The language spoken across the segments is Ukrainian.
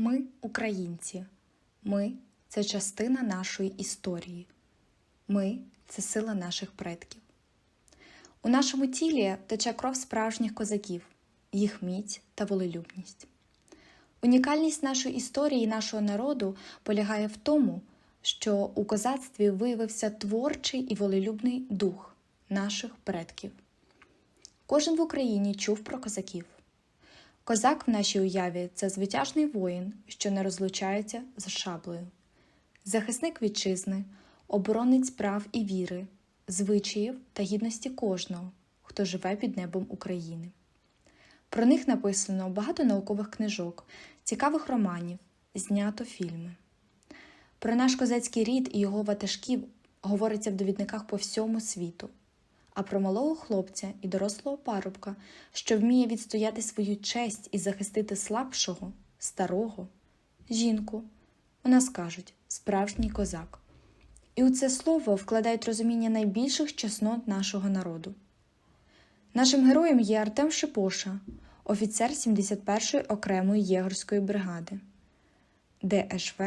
Ми українці. Ми це частина нашої історії. Ми це сила наших предків. У нашому тілі тече кров справжніх козаків, їх міць та волелюбність. Унікальність нашої історії і нашого народу полягає в тому, що у козацтві виявився творчий і волелюбний дух наших предків. Кожен в Україні чув про козаків. Козак в нашій уяві це звитяжний воїн, що не розлучається з шаблею, захисник вітчизни, оборонець прав і віри, звичаїв та гідності кожного, хто живе під небом України. Про них написано багато наукових книжок, цікавих романів, знято фільми. Про наш козацький рід і його ватажків говориться в довідниках по всьому світу. А про малого хлопця і дорослого парубка, що вміє відстояти свою честь і захистити слабшого, старого, жінку, у нас кажуть справжній козак. І у це слово вкладають розуміння найбільших чеснот нашого народу. Нашим героєм є Артем Шипоша, офіцер 71-ї окремої єгерської бригади ДШВ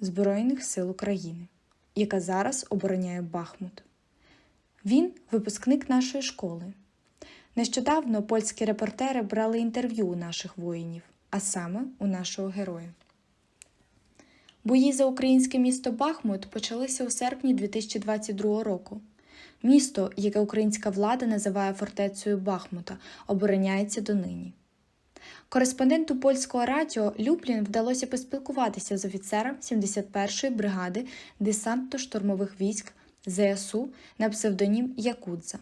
Збройних сил України, яка зараз обороняє Бахмут. Він випускник нашої школи. Нещодавно польські репортери брали інтерв'ю у наших воїнів, а саме у нашого героя. Бої за українське місто Бахмут почалися у серпні 2022 року. Місто, яке українська влада називає фортецею Бахмута, обороняється донині. Кореспонденту польського радіо Люблін вдалося поспілкуватися з офіцером 71-ї бригади десантно-штурмових військ ЗСУ на псевдонім Якудза.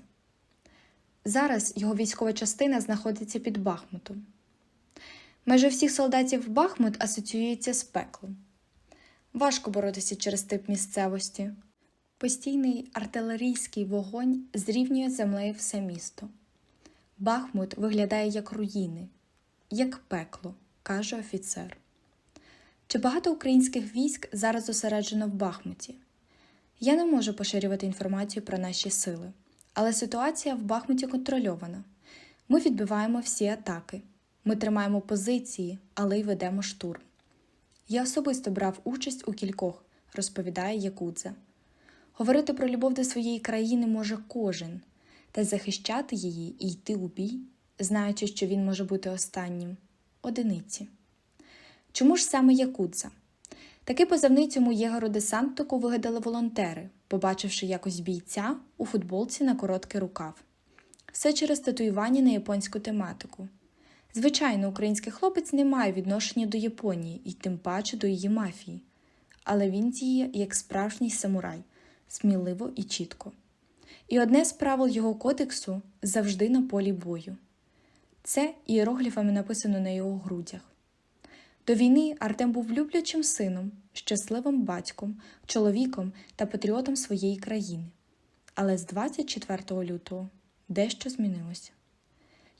Зараз його військова частина знаходиться під Бахмутом. Майже всіх солдатів Бахмут асоціюється з пеклом. Важко боротися через тип місцевості. Постійний артилерійський вогонь зрівнює землею все місто. Бахмут виглядає як руїни, як пекло, каже офіцер. Чи багато українських військ зараз зосереджено в Бахмуті? Я не можу поширювати інформацію про наші сили, але ситуація в Бахмуті контрольована. Ми відбиваємо всі атаки, ми тримаємо позиції, але й ведемо штурм. Я особисто брав участь у кількох, розповідає Якудза. Говорити про любов до своєї країни може кожен, та захищати її і йти у бій, знаючи, що він може бути останнім одиниці. Чому ж саме Якудза? Такий позивний цьому єгору-десантнику вигадали волонтери, побачивши якось бійця у футболці на короткий рукав. Все через татуювання на японську тематику. Звичайно, український хлопець не має відношення до Японії і тим паче до її мафії, але він діє як справжній самурай, сміливо і чітко. І одне з правил його кодексу завжди на полі бою. Це іерогліфами написано на його грудях. До війни Артем був люблячим сином, щасливим батьком, чоловіком та патріотом своєї країни. Але з 24 лютого дещо змінилося.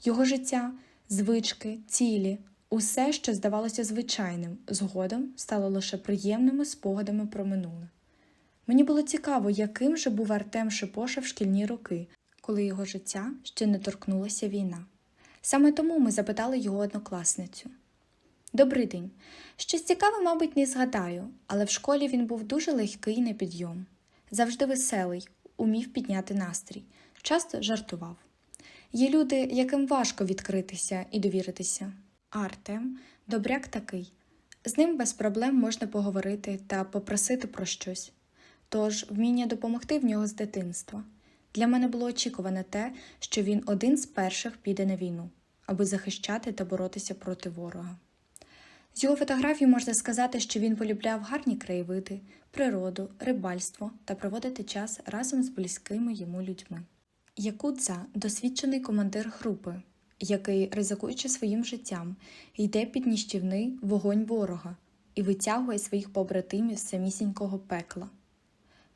Його життя, звички, цілі, усе, що здавалося звичайним, згодом стало лише приємними спогадами про минуле. Мені було цікаво, яким же був Артем Шипоша в шкільні роки, коли його життя ще не торкнулася війна. Саме тому ми запитали його однокласницю. Добрий день. Щось цікаве, мабуть, не згадаю, але в школі він був дуже легкий на підйом, завжди веселий, умів підняти настрій, часто жартував. Є люди, яким важко відкритися і довіритися. Артем добряк такий. З ним без проблем можна поговорити та попросити про щось. Тож вміння допомогти в нього з дитинства. Для мене було очікуване те, що він один з перших піде на війну, аби захищати та боротися проти ворога. З його фотографій можна сказати, що він полюбляв гарні краєвиди, природу, рибальство та проводити час разом з близькими йому людьми. Якудза досвідчений командир групи, який, ризикуючи своїм життям, йде під ніщівний вогонь ворога і витягує своїх побратимів з самісінького пекла.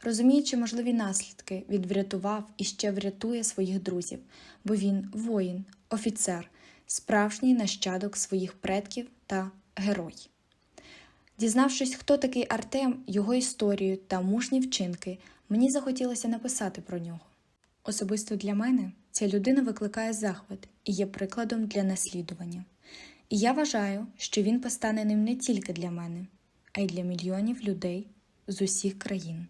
Розуміючи можливі наслідки, він врятував і ще врятує своїх друзів, бо він воїн, офіцер, справжній нащадок своїх предків та герой. Дізнавшись, хто такий Артем, його історію та мужні вчинки, мені захотілося написати про нього. Особисто для мене ця людина викликає захват і є прикладом для наслідування. І я вважаю, що він постане ним не тільки для мене, а й для мільйонів людей з усіх країн.